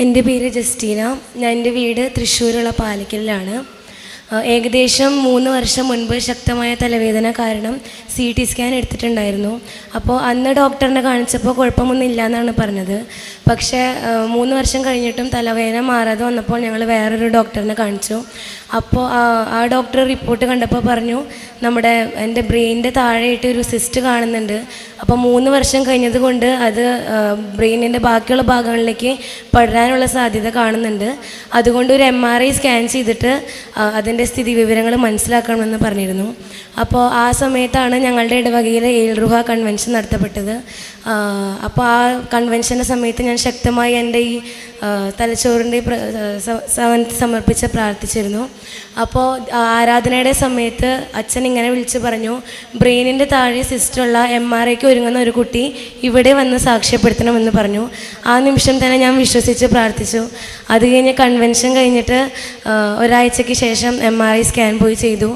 എന്റെ പേര് ജസ്റ്റീന. ഞാൻ എന്റെ വീട് തൃശ്ശൂരുള്ള പാലക്കലിലാണ്. ഏകദേശം മൂന്ന് വർഷം മുൻപ് ശക്തമായ തലവേദന കാരണം സി ടി സ്കാൻ എടുത്തിട്ടുണ്ടായിരുന്നു. അപ്പോൾ അന്ന് ഡോക്ടറിനെ കാണിച്ചപ്പോൾ കുഴപ്പമൊന്നും ഇല്ല എന്നാണ് പറഞ്ഞത്. പക്ഷേ മൂന്ന് വർഷം കഴിഞ്ഞിട്ടും തലവേദന മാറാതെ വന്നപ്പോൾ ഞങ്ങൾ വേറൊരു ഡോക്ടറിനെ കാണിച്ചു. അപ്പോൾ ആ ഡോക്ടർ റിപ്പോർട്ട് കണ്ടപ്പോൾ പറഞ്ഞു നമ്മുടെ എന്റെ ബ്രെയിനിന്റെ താഴെയായിട്ട് ഒരു സിസ്റ്റ് കാണുന്നുണ്ട്. അപ്പോൾ മൂന്ന് വർഷം കഴിഞ്ഞത് കൊണ്ട് അത് ബ്രെയിനിന്റെ ബാക്കിയുള്ള ഭാഗങ്ങളിലേക്ക് പടരാനുള്ള സാധ്യത കാണുന്നുണ്ട്. അതുകൊണ്ട് ഒരു എം ആർ ഐ സ്കാൻ ചെയ്തിട്ട് അതിന്റെ സ്ഥിതി വിവരങ്ങൾ മനസ്സിലാക്കണമെന്ന് പറഞ്ഞിരുന്നു. അപ്പോൾ ആ സമയത്താണ് ഞങ്ങളുടെ ഇടവകയിൽ ഏൽറുഹ കൺവെൻഷൻ നടത്തപ്പെട്ടത്. അപ്പോൾ ആ കൺവെൻഷന്റെ സമയത്ത് ഞാൻ ശക്തമായി എന്റെ ഈ തലച്ചോറിന്റെ സമർപ്പിച്ച് പ്രാർത്ഥിച്ചിരുന്നു. അപ്പോൾ ആരാധനയുടെ സമയത്ത് അച്ഛൻ ഇങ്ങനെ വിളിച്ച് പറഞ്ഞു ബ്രെയിനിന്റെ താഴെ സിസ്റ്റുള്ള എം ആർ ഐക്ക് ഒരുങ്ങുന്ന ഒരു കുട്ടി ഇവിടെ വന്ന് സാക്ഷ്യപ്പെടുത്തണമെന്ന് പറഞ്ഞു. ആ നിമിഷം തന്നെ ഞാൻ വിശ്വസിച്ച് പ്രാർത്ഥിച്ചു. അത് കഴിഞ്ഞ് കൺവെൻഷൻ കഴിഞ്ഞിട്ട് ഒരാഴ്ചയ്ക്ക് ശേഷം എം ആർ ഐ സ്കാൻ പോയി ചെയ്തു.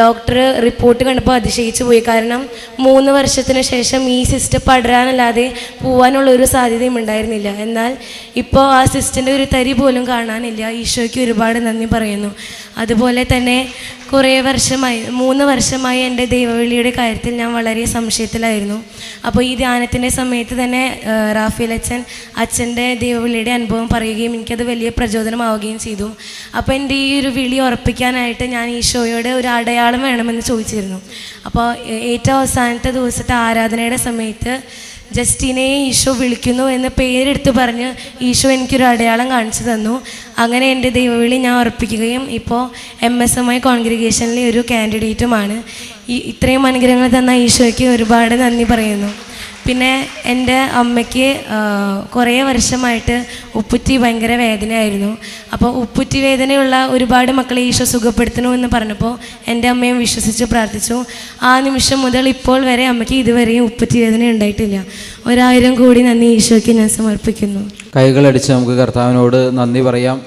ഡോക്ടർ റിപ്പോർട്ട് കണ്ടപ്പോൾ അതിശയിച്ചു പോയി. കാരണം മൂന്ന് വർഷത്തിന് ശേഷം ഈ സിസ്റ്റ് പടരാനല്ലാതെ പോവാനുള്ള ഒരു സാധ്യതയും ഉണ്ടായിരുന്നില്ല. എന്നാൽ ഇപ്പോൾ ആ സിസ്റ്റിന്റെ ഒരു തരി പോലും കാണാനില്ല. ഈശോയ്ക്ക് ഒരുപാട് നന്ദി പറയുന്നു. അതുപോലെ തന്നെ കുറേ വർഷമായി മൂന്ന് വർഷമായി എന്റെ ദൈവവിളിയുടെ കാര്യത്തിൽ ഞാൻ വളരെ സംശയത്തിലായിരുന്നു. അപ്പോൾ ഈ ധ്യാനത്തിന്റെ സമയത്ത് തന്നെ റാഫേൽ അച്ഛൻ അച്ഛന്റെ ദൈവവിളിയുടെ അനുഭവം പറയുകയും എനിക്കത് വലിയ പ്രചോദനമാവുകയും ചെയ്തു. അപ്പോൾ എന്റെ ഈ ഒരു വിളി ഉറപ്പിക്കാനായിട്ട് ഞാൻ ഈശോയോട് ഒരു അടയാളം വേണമെന്ന് ചോദിച്ചിരുന്നു. അപ്പോൾ ഏറ്റവും അവസാനത്തെ ദിവസത്തെ ആരാധനയുടെ സമയത്ത് ജസ്റ്റിനെയെ ഈശോ വിളിക്കുന്നു എന്ന് പേരെടുത്ത് പറഞ്ഞ് ഈശോ എനിക്കൊരു അടയാളം കാണിച്ചു തന്നു. അങ്ങനെ എന്റെ ദൈവവിളി ഞാൻ ഉറപ്പിക്കുകയും ഇപ്പോൾ എം എസ് എം ഐ കോൺഗ്രിഗേഷനിലെ ഒരു കാൻഡിഡേറ്റുമാണ്. ഇത്രയും അനുഗ്രഹങ്ങൾ തന്ന ഈശോയ്ക്ക് ഒരുപാട് നന്ദി പറയുന്നു. പിന്നെ എന്റെ അമ്മയ്ക്ക് കുറേ വർഷമായിട്ട് ഉപ്പുറ്റി ഭയങ്കര വേദനയായിരുന്നു. അപ്പോൾ ഉപ്പുറ്റി വേദനയുള്ള ഒരുപാട് മക്കളെ ഈശോ സുഖപ്പെടുത്തണു എന്ന് പറഞ്ഞപ്പോൾ എന്റെ അമ്മയും വിശ്വസിച്ച് പ്രാർത്ഥിച്ചു. ആ നിമിഷം മുതൽ ഇപ്പോൾ വരെ അമ്മയ്ക്ക് ഇതുവരെയും ഉപ്പുറ്റി വേദന ഉണ്ടായിട്ടില്ല. ഒരായിരം കോടി നന്ദി ഈശോയ്ക്ക് ഞാൻ സമർപ്പിക്കുന്നു. കൈകളടിച്ച് നമുക്ക് കർത്താവിനോട് നന്ദി പറയാം.